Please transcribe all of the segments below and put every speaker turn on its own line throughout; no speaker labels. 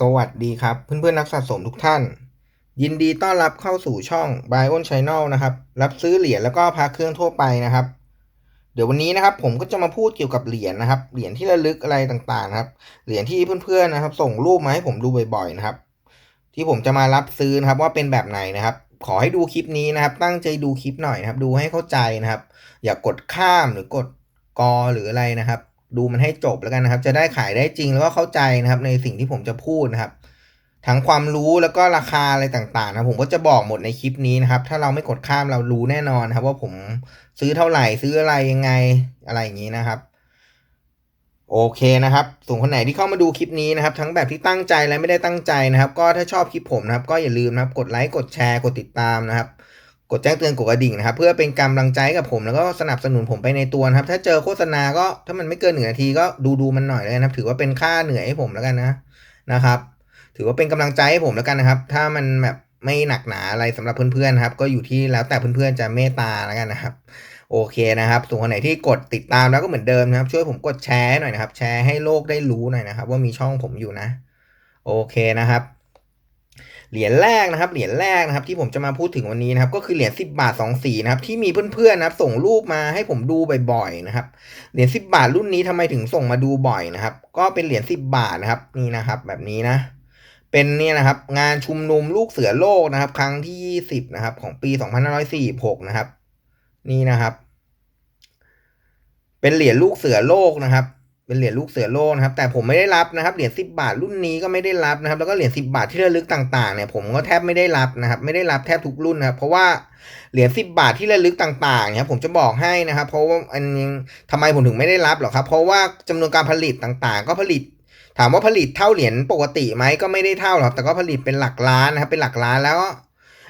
สวัสดีครับ เพื่อนๆนักสะสมทุกท่าน ยินดีต้อนรับเข้าสู่ช่อง b i o n Channel นะครับ รับซื้อเหรียญแล้วก็พาเครื่องทั่วไปนะครับ เดี๋ยววันนี้นะครับผมก็จะมาพูดเกี่ยวกับเหรียญนะครับ เหรียญที่ระลึกอะไรต่างๆครับ เหรียญที่เพื่อนๆนะครับ ส่งรูปมาให้ผมดูบ่อยๆนะครับ ที่ผมจะมารับซื้อนะครับว่าเป็นแบบไหนนะครับ ขอให้ดูคลิปนี้นะครับ ตั้งใจดูคลิปหน่อยนะครับ ดูให้เข้าใจนะครับ อย่ากกดข้ามหรือกดกอหรืออะไรนะครับ ดูมันให้จบแล้วกันนะครับ จะได้ขายได้จริงแล้วก็เข้าใจนะครับในสิ่งที่ผมจะพูดนะครับทั้งความรู้แล้วก็ราคาอะไรต่างๆนะผมก็จะบอกหมดในคลิปนี้นะครับ ถ้าเราไม่กดข้ามเรารู้แน่นอนครับ ว่าผมซื้อเท่าไหร่ซื้ออะไรยังไงอะไรอย่างนี้นะครับ โอเคนะครับส่วนคนไหนที่เข้ามาดูคลิปนี้นะครับ ทั้งแบบที่ตั้งใจและไม่ได้ตั้งใจนะครับ ก็ถ้าชอบคลิปผมนะครับ ก็อย่าลืมนะครับ กดไลค์กดแชร์กดติดตามนะครับ กดแจ้งเตือนกดกระดิ่งนะครับ เพื่อเป็นกำลังใจกับผมแล้วก็สนับสนุนผมไปในตัวนะครับ ถ้าเจอโฆษณาก็ถ้ามันไม่เกินหนึ่งนาทีก็ดูดูมันหน่อยเลยนะครับ ถือว่าเป็นค่าเหนื่อยให้ผมแล้วกันนะนะครับ ถือว่าเป็นกำลังใจให้ผมแล้วกันนะครับ ถ้ามันแบบไม่หนักหนาอะไรสำหรับเพื่อนๆครับ ก็อยู่ที่แล้วแต่เพื่อนๆจะเมตตาแล้วกันนะครับ โอเคนะครับส่วนคนไหนที่กดติดตามแล้วก็เหมือนเดิมนะครับ ช่วยผมกดแชร์หน่อยนะครับ แชร์ให้โลกได้รู้หน่อยนะครับ ว่ามีช่องผมอยู่นะ โอเคนะครับ เหรียญแรกนะครับ เหรียญแรกนะครับที่ผมจะมาพูดถึงวันนี้นะครับ ก็คือเหรียญ10 บาท2สีนะครับที่มีเพื่อนๆนะครับ ส่งรูปมาให้ผมดูบ่อยๆนะครับ เหรียญ10 บาทรุ่นนี้ทำไมถึงส่งมาดูบ่อยนะครับ ก็เป็นเหรียญ10 บาทนะครับนี่นะครับ แบบนี้นะ เป็นเนี่ยนะครับ งานชุมนุมลูกเสือโลกนะครับ ครั้งที่20นะครับ ของปี2546นะครับ นี่นะครับ เป็นเหรียญลูกเสือโลกนะครับ เป็นเหรียญลูกเสือโลกนะครับ แต่ผมไม่ได้รับนะครับ เหรียญ10 บาทรุ่นนี้ก็ไม่ได้รับนะครับ แล้วก็เหรียญ10 บาทที่ระลึกต่างๆเนี่ยผมก็แทบไม่ได้รับนะครับ ไม่ได้รับแทบทุกรุ่นนะครับ เพราะว่าเหรียญ10 บาทที่ระลึกต่างๆเนี่ยผมจะบอกให้นะครับ เพราะว่าอันนี้ทำไมผมถึงไม่ได้รับหรอครับ เพราะว่าจำนวนการผลิตต่างๆ ก็ผลิต ถามว่าผลิตเท่าเหรียญปกติไหมก็ไม่ได้เท่าหรอกแต่ก็ผลิตเป็นหลักล้านนะครับ เป็นหลักล้านแล้ว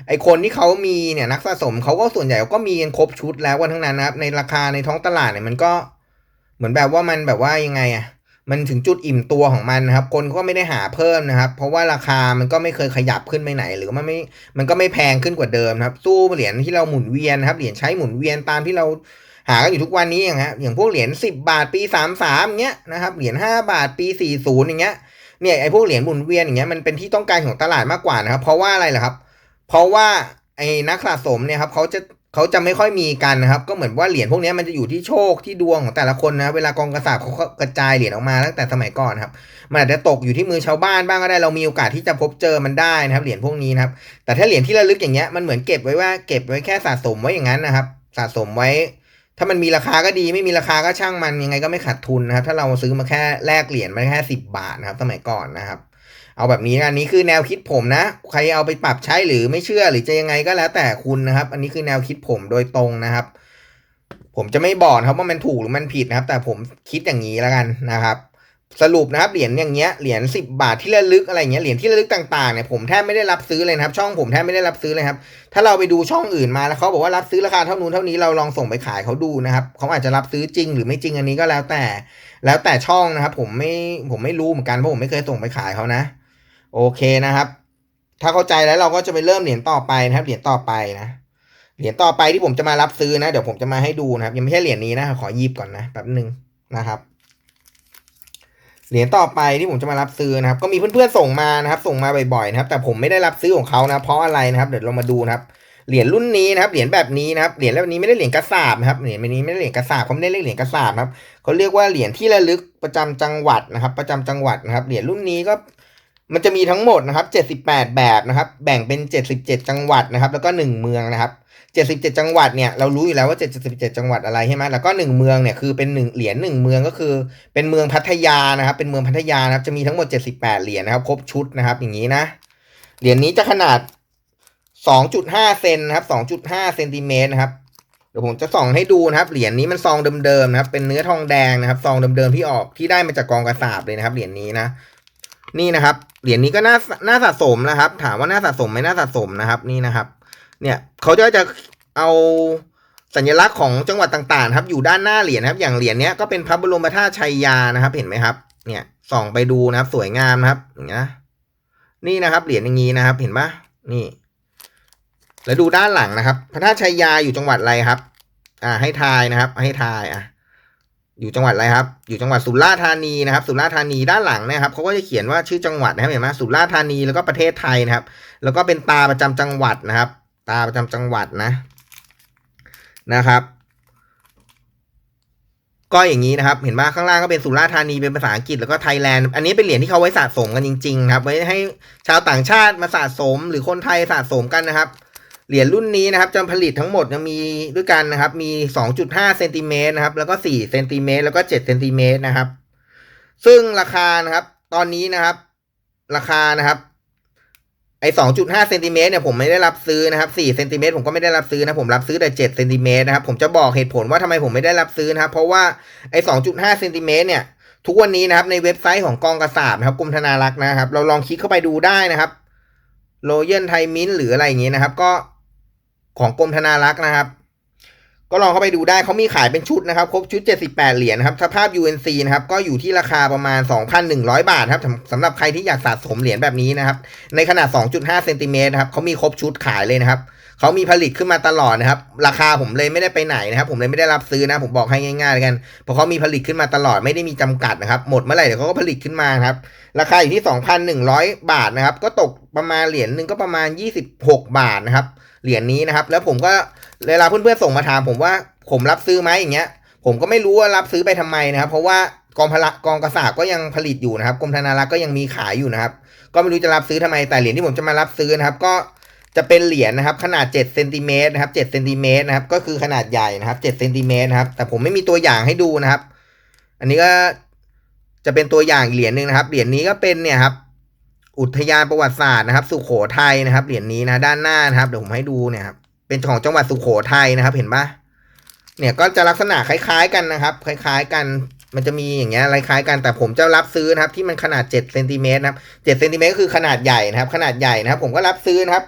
ไอคนที่เขามีเนี่ยนักสะสมเขาก็ส่วนใหญ่ก็มีกันครบชุดแล้วกันทั้งนั้นนะครับ ในราคาในท้องตลาดเนี่ยมันก็ เหมือนแบบว่ามันแบบว่ายังไงอะมันถึงจุดอิ่มตัวของมันนะครับ คนก็ไม่ได้หาเพิ่มนะครับ เพราะว่าราคามันก็ไม่เคยขยับขึ้นไปไหน หรือมันไม่ มันก็ไม่แพงขึ้นกว่าเดิมครับ สู้เหรียญที่เราหมุนเวียนนะครับ เหรียญใช้หมุนเวียนตามที่เราหากันอยู่ทุกวันนี้อย่างฮะ อย่างพวกเหรียญ10 บาทปี33เงี้ยนะครับ เหรียญ5บาทปี40อย่างเงี้ย เนี่ยไอ้พวกเหรียญหมุนเวียนอย่างเงี้ยมันเป็นที่ต้องการของตลาดมากกว่านะครับ เพราะว่าอะไรล่ะครับ เพราะว่าไอ้นักสะสมเนี่ยครับเขาจะ เขาจะไม่ค่อยมีกันนะครับ ก็เหมือนว่าเหรียญพวกนี้มันจะอยู่ที่โชคที่ดวงของแต่ละคนนะ เวลากองกระสาบเขากระจายเหรียญออกมาตั้งแต่สมัยก่อนครับ มันอาจจะตกอยู่ที่มือชาวบ้านบ้างก็ได้ เรามีโอกาสที่จะพบเจอมันได้นะครับ เหรียญพวกนี้นะครับ แต่ถ้าเหรียญที่ระลึกอย่างเงี้ย มันเหมือนเก็บไว้ว่าเก็บไว้แค่สะสมไว้อย่างนั้นนะครับ สะสมไว้ ถ้ามันมีราคาก็ดี ไม่มีราคาก็ช่างมัน ยังไงก็ไม่ขาดทุนนะครับ ถ้าเราซื้อมาแค่แลกเหรียญมาแค่สิบบาทนะครับ สมัยก่อนนะครับ เอาแบบนี้อันนี้คือแนวคิดผมนะ ใครเอาไปปรับใช้หรือไม่เชื่อหรือจะยังไงก็แล้วแต่คุณนะครับ อันนี้คือแนวคิดผมโดยตรงนะครับ ผมจะไม่บอกนะครับว่ามันถูกหรือมันผิดนะครับ แต่ผมคิดอย่างนี้แล้วกันนะครับ สรุปนะครับเหรียญอย่างเงี้ยเหรียญสิบาทที่ระลึกอะไรเงี้ยเหรียญที่ระลึกต่างๆเนี่ยผมแทบไม่ได้รับซื้อเลยครับ ช่องผมแทบไม่ได้รับซื้อเลยครับ ถ้าเราไปดูช่องอื่นมาแล้วเขาบอกว่ารับซื้อราคาเท่านู้นเท่านี้เราลองส่งไปขายเขาดูนะครับเขาอาจจะรับซื้อจริงหรือไม่จริงอันนี้ก็แล้วแต่ แล้วแต่ช่องนะครับ ผมไม่ผมไม่รู้เหมือนกันเพราะผมไม่เคยส่งไปขายเขานะ โอเคนะครับ ถ้าเข้าใจแล้วเราก็จะไปเริ่มเหรียญต่อไปนะครับ เหรียญต่อไปนะ เหรียญต่อไปที่ผมจะมารับซื้อนะ เดี๋ยวผมจะมาให้ดูนะครับ ยังไม่ใช่เหรียญนี้นะ ขอยีบก่อนนะแป๊บหนึ่งนะครับ เหรียญต่อไปที่ผมจะมารับซื้อนะครับ ก็มีเพื่อนๆส่งมานะครับ ส่งมาบ่อยๆนะครับ แต่ผมไม่ได้รับซื้อของเขานะ เพราะอะไรนะครับ เดี๋ยวเรามาดูนะครับ เหรียญรุ่นนี้นะครับ เหรียญแบบนี้นะครับ เหรียญแบบนี้ไม่ได้เหรียญกระสาบนะครับ เหรียญแบบนี้ไม่ได้เหรียญกระสาบเขาไม่ได้เรียกเหรียญกระสาบครับเขาเรียกว่าเหรียญที่ระลึกประจำจังหวัดนะครับ ประจำจังหวัดนะครับ เหรียญรุ่นนี้ก็ มันจะมีทั้งหมดนะครับ 78 แบบนะครับ แบ่งเป็น 77 จังหวัดนะครับ แล้วก็ 1 เมืองนะครับ77 จังหวัดเนี่ยเรารู้อยู่แล้วว่า 77 จังหวัดอะไรใช่ไหมแล้วก็ 1 เมืองเนี่ยคือเป็น1เหรียญ1เมืองก็คือ เป็นเมืองพัทยานะครับ เป็นเมืองพัทยานะครับจะมีทั้งหมด 78 เหรียญนะครับ ครบชุดนะครับ อย่างนี้นะ เหรียญนี้จะขนาด 2.5 เซนนะครับ 2.5เซนติเมตรนะครับ เดี๋ยวผมจะส่องให้ดูนะครับ เหรียญนี้มันซองเดิมๆนะครับ เป็นเนื้อทองแดงนะครับ ซองเดิมๆที่ออกที่ได้มาจากกองกระสาบเลยนะครับ เหรียญนี้นะ นี่นะครับ เหรียญนี้ก็น่าน่าสะสมนะครับ ถามว่าน่าสะสมไหมน่าสะสมนะครับนี่นะครับ เนี่ยเขาจะจะเอาสัญลักษณ์ของจังหวัดต่างๆครับ อยู่ด้านหน้าเหรียญครับ อย่างเหรียญเนี้ยก็เป็นพระบรมธาตุชัยยานะครับ เห็นไหมครับ เนี่ยส่องไปดูนะครับ สวยงามนะครับอย่างเงี้นี่นะครับ เหรียญอย่างนี้นะครับ เห็นปะนี่ แล้วดูด้านหลังนะครับ พระธาตุชัยยาอยู่จังหวัดอะไรครับ อ่า ให้ทายนะครับ ให้ทายอะ อยู่จังหวัดอะไรครับ อยู่จังหวัดสุราษฎร์ธานีนะครับ สุราษฎร์ธานีด้านหลังนะครับเขาก็จะเขียนว่าชื่อจังหวัดนะครับเห็นไหมสุราษฎร์ธานีแล้วก็ประเทศไทยนะครับ แล้วก็เป็นตาประจำจังหวัดนะครับ ตาประจำจังหวัดนะนะครับ ก็อย่างนี้นะครับ เห็นว่าข้างล่างก็เป็นสุราษฎร์ธานีเป็นภาษาอังกฤษแล้วก็ไทยแลนด์อันนี้เป็นเหรียญที่เขาไว้สะสมกันจริง ๆ ครับ ไว้ให้ชาวต่างชาติมาสะสมหรือคนไทยสะสมกันนะครับ เหรียญรุ่นนี้นะครับจะผลิตทั้งหมดมีด้วยกันนะครับ มี 2.5เซนติเมตรนะครับ แล้วก็4เซนติเมตรแล้วก็7เซนติเมตรนะครับ ซึ่งราคานะครับ ตอนนี้นะครับ ราคานะครับ ไอ้2.5เซนติเมตรเนี่ยผมไม่ได้รับซื้อนะครับ4เซนติเมตรผมก็ไม่ได้รับซื้อนะผมรับซื้อแต่7เซนติเมตรนะครับ ผมจะบอกเหตุผลว่าทำไมผมไม่ได้รับซื้อนะครับ เพราะว่าไอ้2.5เซนติเมตรเนี่ยทุกวันนี้นะครับในเว็บไซต์ของกองกระสาบนะครับกรมธนารักษ์นะครับ เราลองคลิกเข้าไปดูได้นะครับโรเยนไทมินหรืออะไรอย่างงี้นะครับ ก็ ของกรมธนารักษ์นะครับ ก็ลองเข้าไปดูได้เขามีขายเป็นชุดนะครับ ครบชุด 78 เหรียญครับสภาพ UNC นะครับ ก็อยู่ที่ราคาประมาณ 2,100 บาทครับสำหรับใครที่อยากสะสมเหรียญแบบนี้นะครับ ในขนาด 2.5 เซนติเมตรครับเขามีครบชุดขายเลยนะครับ เขามีผลิตขึ้นมาตลอดนะครับ ราคาผมเลยไม่ได้ไปไหนนะครับ ผมเลยไม่ได้รับซื้อนะ ผมบอกให้ง่ายๆกันเพราะเขามีผลิตขึ้นมาตลอดไม่ได้มีจำกัดนะครับ หมดเมื่อไหร่เดี๋ยวเขาก็ผลิตขึ้นมาครับ ราคาอยู่ที่ 2,100 บาทนะครับ ก็ตกประมาณเหรียญหนึ่งก็ประมาณ 26 บาทนะครับ เหรียญนี้นะครับ แล้วผมก็เวลาเพื่อนๆส่งมาถามผมว่าผมรับซื้อไหมอย่างเงี้ย ผมก็ไม่รู้ว่ารับซื้อไปทำไมนะครับ เพราะว่ากองพละกองกระสาบก็ยังผลิตอยู่นะครับกรมธนารักษ์ก็ยังมีขายอยู่นะครับ ก็ไม่รู้จะรับซื้อทำไมแต่เหรียญที่ผมจะมารับซื้อนะครับ ก็ จะเป็นเหรียญนะครับขนาด7เซนติเมตรนะครับ7เซนติเมตรนะครับก็คือขนาดใหญ่นะครับ7เซนติเมตรนะครับแต่ผมไม่มีตัวอย่างให้ดูนะครับ อันนี้ก็จะเป็นตัวอย่างเหรียญหนึ่งนะครับเหรียญนี้ก็เป็นเนี่ยครับอุทยานประวัติศาสตร์นะครับ สุโขทัยนะครับเหรียญนี้นะด้านหน้านะครับเดี๋ยวผมให้ดูเนี่ยครับเป็นของจังหวัดสุโขทัยนะครับ เห็นปะเนี่ยก็จะลักษณะคล้าย ๆ กันนะครับ คล้าย ๆ กันมันจะมีอย่างเงี้ยคล้ายๆกันแต่ผมจะรับซื้อนะครับ ที่มันขนาด7เซนติเมตรนะครับ7เซนติเมตรก็คือขนาดใหญ่นะครับ ขนาดใหญ่นะครับ ผมก็รับซื้อนะครับ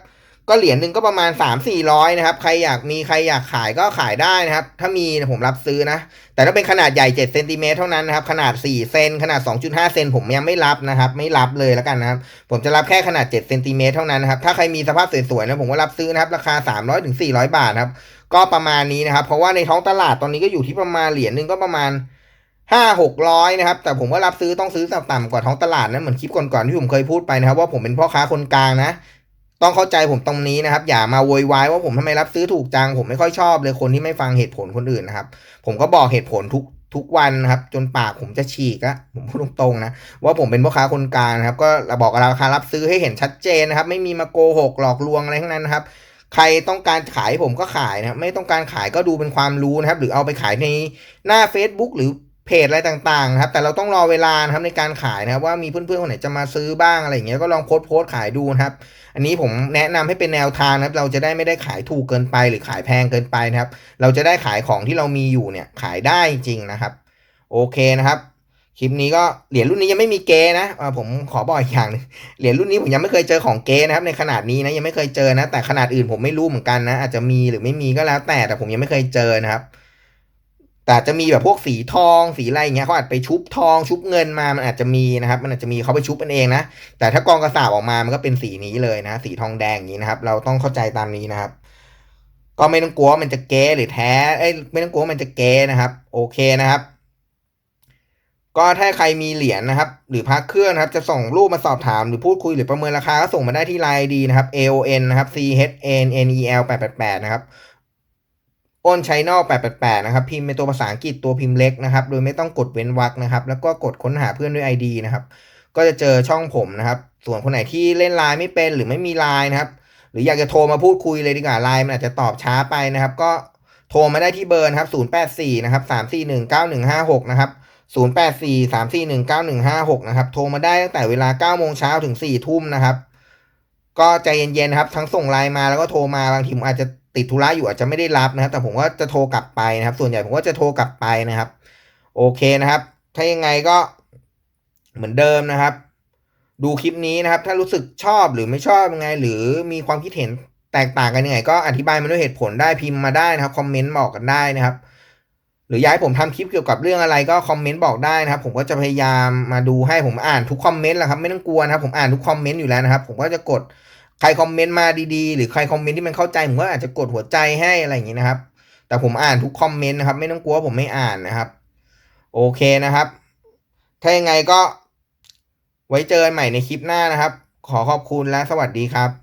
ก็เหรียญหนึ่งก็ประมาณ 3 4 0 0นะครับ ใครอยากมีใครอยากขายก็ขายได้นะครับ ถ้ามีผมรับซื้อนะ แต่ถ้าเป็นขนาดใหญ่7เซนติเมตรเท่านั้นนะครับ ขนาด 4 เซน ขนาด 2.5 เซนผมยังไม่รับนะครับ ไม่รับเลยแล้วกันนะครับ ผมจะรับแค่ขนาด7เซนติเมตรเท่านั้นนะครับ ถ้าใครมีสภาพสวยๆนะผมก็รับซื้อนะครับ ราคา 300ถึง400 บาทครับ ก็ประมาณนี้นะครับ เพราะว่าในท้องตลาดตอนนี้ก็อยู่ที่ประมาณเหรียญหนึ่งก็ประมาณห้าหกร้อยนะครับ แต่ผมก็รับซื้อต้องซื้อต่ำๆกว่าท้องตลาดนะเหมือนคลิปก่อนๆที่ผมเคยพูดไปนะครับ ว่าผมเป็นพ่อค้าคนกลางนะ ต้องเข้าใจผมตรงนี้นะครับ อย่ามาโวยวายว่าผมทำไมรับซื้อถูกจัง ผมไม่ค่อยชอบเลยคนที่ไม่ฟังเหตุผลคนอื่นนะครับ ผมก็บอกเหตุผลทุกทุกวันนะครับ จนปากผมจะฉีกอะผมพูดตรงๆนะ ว่าผมเป็นพ่อค้าคนกลางนะครับ ก็บอกราคารับซื้อให้เห็นชัดเจนนะครับ ไม่มีมาโกหกหลอกลวงอะไรทั้งนั้นนะครับใครต้องการขายผมก็ขายนะไม่ต้องการขายก็ดูเป็นความรู้นะครับ หรือเอาไปขายในหน้า Facebook หรือ เพจอะไรต่างๆครับ แต่เราต้องรอเวลานะครับในการขายนะครับ ว่ามีเพื่อนๆคนไหนจะมาซื้อบ้างอะไรอย่างเงี้ยก็ลองโพสต์โพสต์ขายดูนะครับ อันนี้ผมแนะนำให้เป็นแนวทางนะครับ เราจะได้ไม่ได้ขายถูกเกินไป หรือขายแพงเกินไปนะครับ เราจะได้ขายของที่เรามีอยู่เนี่ยขายได้จริงนะครับ โอเคนะครับคลิปนี้ก็เหรียญรุ่นนี้ยังไม่มีเกนะผมขอบอกอีกอย่างหนึงเหรียญรุ่นนี้ผมยังไม่เคยเจอของเกนะครับในขนาดนี้นะยังไม่เคยเจอนะ แต่ขนาดอื่นผมไม่รู้เหมือนกันนะ อาจจะมีหรือไม่มีก็แล้วแต่แต่ผมยังไม่เคยเจอนะครับ แต่จะมีแบบพวกสีทองสีอะไรอย่างเงี้ยเขาอาจไปชุบทองชุบเงินมา มันอาจจะมีนะครับ มันอาจจะมีเขาไปชุบกันเองนะ แต่ถ้ากองกระสาบออกมา มันก็เป็นสีนี้เลยนะ สีทองแดงอย่างนี้นะครับ เราต้องเข้าใจตามนี้นะครับ ก็ไม่ต้องกลัวมันจะเก๊หรือแท้ เอ้ย ไม่ต้องกลัวมันจะเก๊นะครับ โอเคนะครับ ก็ถ้าใครมีเหรียญนะครับ หรือพักเครื่องนะครับ จะส่งรูปมาสอบถามหรือพูดคุยหรือประเมินราคาก็ส่งมาได้ที่ไลน์ดีนะครับ AON นะครับ C H N N E L 888นะครับ อ้นชัยนอล888 นะครับ พิมพ์เป็นตัวภาษาอังกฤษตัวพิมพ์เล็กนะครับ โดยไม่ต้องกดเว้นวรรคนะครับ แล้วก็กดค้นหาเพื่อนด้วย ID นะครับ ก็จะเจอช่องผมนะครับ ส่วนคนไหนที่เล่นไลน์ไม่เป็นหรือไม่มีไลน์นะครับ หรืออยากจะโทรมาพูดคุยเลยดีกว่าไลน์มันอาจจะตอบช้าไปนะครับ ก็โทรมาได้ที่เบอร์นะครับ084นะครับ341 9156นะครับ084 341 9156นะครับ โทรมาได้ตั้งแต่เวลา9โมงเช้าถึง4ทุ่มนะครับ ก็ใจเย็นๆนะครับ ทั้งส่งไลน์มาแล้วก็โทรมาบางทีผมอาจจะ ติดธุระอยู่อาจจะไม่ได้รับนะครับ แต่ผมก็จะโทรกลับไปนะครับ ส่วนใหญ่ผมก็จะโทรกลับไปนะครับ โอเคนะครับ ถ้ายังไงก็เหมือนเดิมนะครับ ดูคลิปนี้นะครับ ถ้ารู้สึกชอบหรือไม่ชอบยังไง หรือมีความคิดเห็นแตกต่างกันยังไง ก็อธิบายมาด้วยเหตุผลได้พิมพ์มาได้นะครับคอมเมนต์บอกกันได้นะครับ หรืออยากให้ผมทำคลิปเกี่ยวกับเรื่องอะไรก็คอมเมนต์บอกได้นะครับ ผมก็จะพยายามมาดูให้ผมอ่านทุกคอมเมนต์แหละครับไม่ต้องกลัวนะครับ ผมอ่านทุกคอมเมนต์อยู่แล้วนะครับ ผมก็จะกด ใครคอมเมนต์มาดีๆ หรือใครคอมเมนต์ที่มันเข้าใจผมก็อาจจะกดหัวใจให้อะไรอย่างนี้นะครับ แต่ผมอ่านทุกคอมเมนต์นะครับ ไม่ต้องกลัวผมไม่อ่านนะครับ โอเคนะครับ ถ้ายังไงก็ไว้เจอกันใหม่ในคลิปหน้านะครับ ขอขอบคุณและสวัสดีครับ